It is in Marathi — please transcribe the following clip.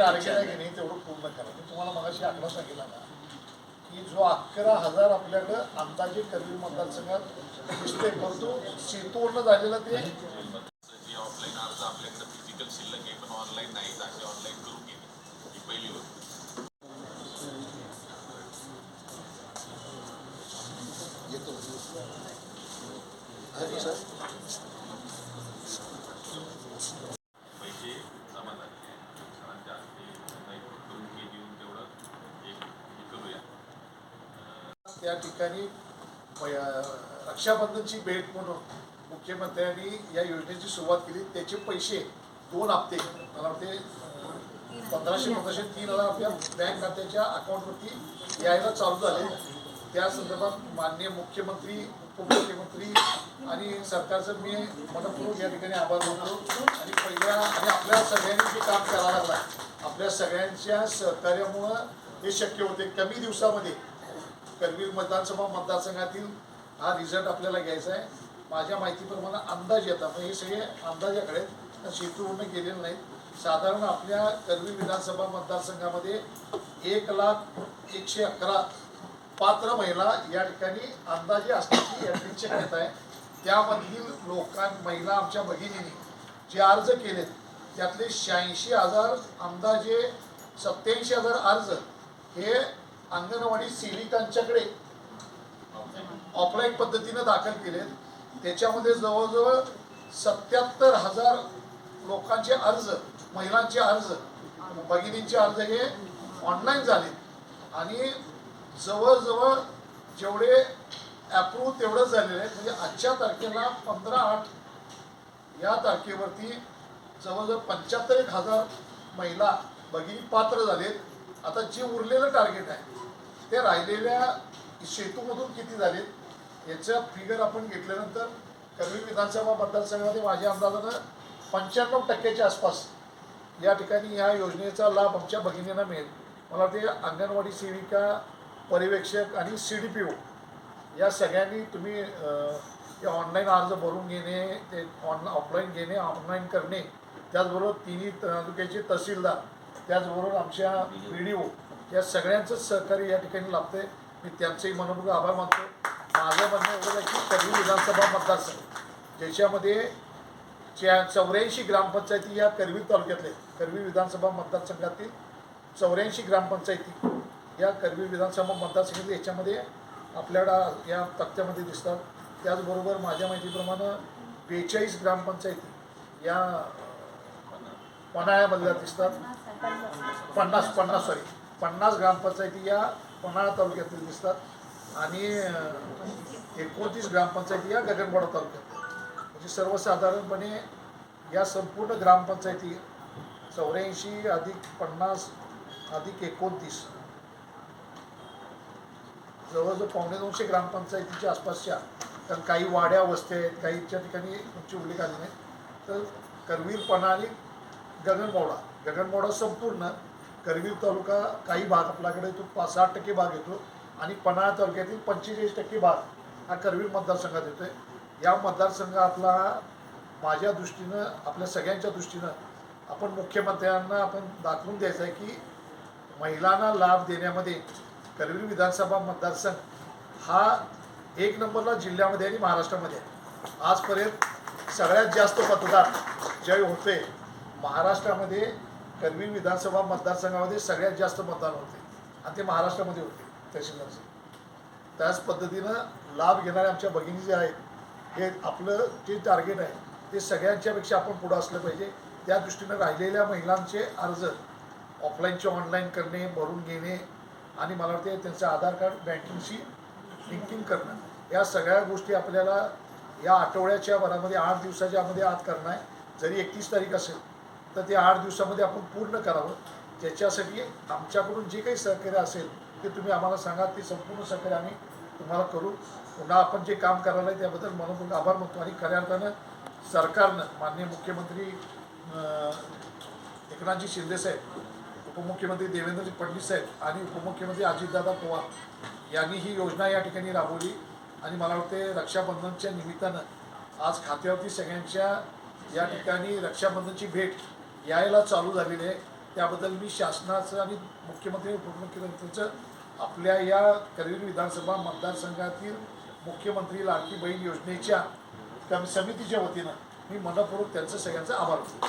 आहे. की नाही तेवढं पूर्ण करा. मी तुम्हाला मगाशी आकडा सांगितला ना की जो अकरा हजार आपल्याकडं अंदाजे करवी मतदारसंघात दिसतोय परंतु सेतूवरनं झालेलं ते जी ऑफलाईन अर्ज आपल्याकडे फिजिकल शिल्लक आहे पण ऑनलाईन नाही असे ऑनलाईन करून घेणे ही पहिली गोष्ट येतो आहे का सर पैसे जमा झाले सरांच्या हस्ते नाही करून हे देऊन तेवढं एक हे करूया त्या ठिकाणी रक्षाबंधनची भेट म्हणून मुख्यमंत्र्यांनी या योजनेची सुरुवात केली. त्याचे पैसे दोन हप्ते मला वाटते पंधराशे पंधराशे तीन हजार आपल्या बँक खात्याच्या अकाउंटवरती यायला चालू झाले. त्या संदर्भात माननीय मुख्यमंत्री उपमुख्यमंत्री आणि सरकारचं मी मनपूर्वक या ठिकाणी आभार मानतो. आणि पहिल्या आणि आपल्या सगळ्यांनी जे काम करावं लागलं आपल्या सगळ्यांच्या सहकार्यामुळं हे शक्य होते. कमी दिवसामध्ये करवीर मतदानसभा मतदारसंघातील हा रिझल्ट आपल्याला घ्यायचा आहे. माझ्या माहितीप्रमाणे अंदाज येतात म्हणजे हे सगळे अंदाजाकडे आहेत. शेतूवरून गेलेले नाहीत. साधारण आपल्या करवीर विधानसभा मतदारसंघामध्ये एक लाख एकशे अकरा पात्र महिला या ठिकाणी अंदाजे असण्याची अपेक्षा घेत आहे. त्यामधील लोकां महिला आमच्या भगिनींनी जे अर्ज केलेत त्यातले शहाऐंशी हजार अंदाजे सत्याऐंशी हजार अर्ज हे अंगणवाडी सेविकांच्याकडे ऑफलाईन पद्धतीनं दाखल केलेत. त्याच्यामध्ये जवळजवळ सत्याहत्तर हजार लोकांचे अर्ज महिलांचे अर्ज भगिनींचे अर्ज हे ऑनलाईन झालेत. आणि जवळजवळ जेवढे अप्रूव्ह तेवढंच झालेलं आहे. म्हणजे आजच्या तारखेला पंधरा आठ या तारखेवरती जवळजवळ पंच्याहत्तर एक हजार महिला भगिनी पात्र झालेत. आता जे उरलेलं टार्गेट आहे ते राहिलेल्या सेतूमधून किती झालेत याचं फिगर आपण घेतल्यानंतर करवी विधानसभा मतदारसंघामध्ये माझ्या अंदाजानं पंच्याण्णव टक्क्याच्या आसपास या ठिकाणी ह्या योजनेचा लाभ आमच्या भगिनींना मिळेल. मला वाटते अंगणवाडी सेविका पर्यवेक्षक आणि सी डी पी ओ या सगळ्यांनी तुम्ही ते ऑनलाईन अर्ज भरून घेणे ते ऑन ऑफलाईन घेणे ऑनलाईन करणे त्याचबरोबर तिन्ही तालुक्याचे तहसीलदार त्याचबरोबर आमच्या बी डी ओ या सगळ्यांचंच सहकार्य या ठिकाणी लाभते मी त्यांचंही मनपूर्वक आभार मानतो माझं म्हणणं एवढं आहे की कधी विधानसभा मतदारसंघ ज्याच्यामध्ये च्या चौऱ्याऐंशी ग्रामपंचायती या करवीर तालुक्यातले करवीर विधानसभा मतदारसंघातील चौऱ्याऐंशी ग्रामपंचायती या करवीर विधानसभा मतदारसंघातील याच्यामध्ये आपल्याला या तक्त्यामध्ये दिसतात. त्याचबरोबर माझ्या माहितीप्रमाणे बेचाळीस ग्रामपंचायती या पन्हाळ्यामधल्या दिसतात. पन्नास पन्नास सॉरी पन्नास ग्रामपंचायती या पन्हाळा तालुक्यातील दिसतात आणि एकोणतीस ग्रामपंचायती या गगनबाडा तालुक्यात म्हणजे सर्वसाधारणपणे या संपूर्ण ग्रामपंचायती चौऱ्याऐंशी अधिक पन्नास अधिक एकोणतीस जवळजवळ पावणे दोनशे ग्रामपंचायतीच्या आसपासच्या कारण काही वाड्या वस्त्या आहेत काहीच्या ठिकाणी तुमची उल्लेख आली नाही तर करवीर पणा आणि गगनबावडा गगनबावडा संपूर्ण करवीर तालुका काही भाग आपल्याकडे येतो पाच साठ टक्के भाग येतो आणि पन्हाळा तालुक्यातील पंचेचाळीस टक्के भाग हा करवीर मतदारसंघात येतो आहे या मतदारसंघातला माझ्या दृष्टीनं आपल्या सगळ्यांच्या दृष्टीनं आपण मुख्यमंत्र्यांना आपण दाखवून द्यायचं आहे की महिलांना लाभ देण्यामध्ये करवीर विधानसभा मतदारसंघ हा एक नंबरला जिल्ह्यामध्ये आणि महाराष्ट्रामध्ये आहे. आजपर्यंत सगळ्यात जास्त मतदान ज्यावेळी होते महाराष्ट्रामध्ये करवी विधानसभा मतदारसंघामध्ये सगळ्यात जास्त मतदान होते. आणि ते महाराष्ट्रामध्ये होते तहसीलदारचे. त्याच पद्धतीनं लाभ घेणाऱ्या आमच्या भगिनी जे आहेत हे आपलं जे टार्गेट आहे ते सगळ्यांच्यापेक्षा आपण पुढं असलं पाहिजे. त्या दृष्टीनं राहिलेल्या महिलांचे अर्ज ऑफलाईनचे ऑनलाईन करणे भरून घेणे आणि मला वाटते त्यांचं आधार कार्ड बँकिंगशी लिंकिंग करणं या सगळ्या गोष्टी आपल्याला या आठवड्याच्या भरामध्ये आठ दिवसाच्या मध्ये आत करणं आहे. जरी एकतीस तारीख असेल तर ते आठ दिवसामध्ये आपण पूर्ण करावं. त्याच्यासाठी आमच्याकडून जे काही सहकार्य असेल ते तुम्ही आम्हाला सांगा ते संपूर्ण सहकार्य आम्ही तुम्हाला करू. पुन्हा आपण जे काम करायला आहे त्याबद्दल मनपूर्वक आभार मानतो आणि खऱ्या अर्थानं सरकारनं माननीय मुख्यमंत्री अं, एकनाथजी शिंदेसाहेब उपमुख्यमंत्री देवेंद्रजी फडणवीस साहेब आणि उपमुख्यमंत्री अजितदादा पवार यांनी ही योजना या ठिकाणी राबवली. आणि मला वाटते रक्षाबंधनच्या निमित्तानं आज खात्यावरती सगळ्यांच्या या ठिकाणी रक्षाबंधनची भेट यायला चालू झालेली आहे. त्याबद्दल मी शासनाचं आणि मुख्यमंत्री उपमुख्यमंत्र्यांचं आपल्या या करवीर विधानसभा मतदारसंघातील मुख्यमंत्री लाडकी बहीण योजनेच्या कम समितीच्या वतीनं मी मनपूर्वक त्यांचं सगळ्यांचं आभार मानतो.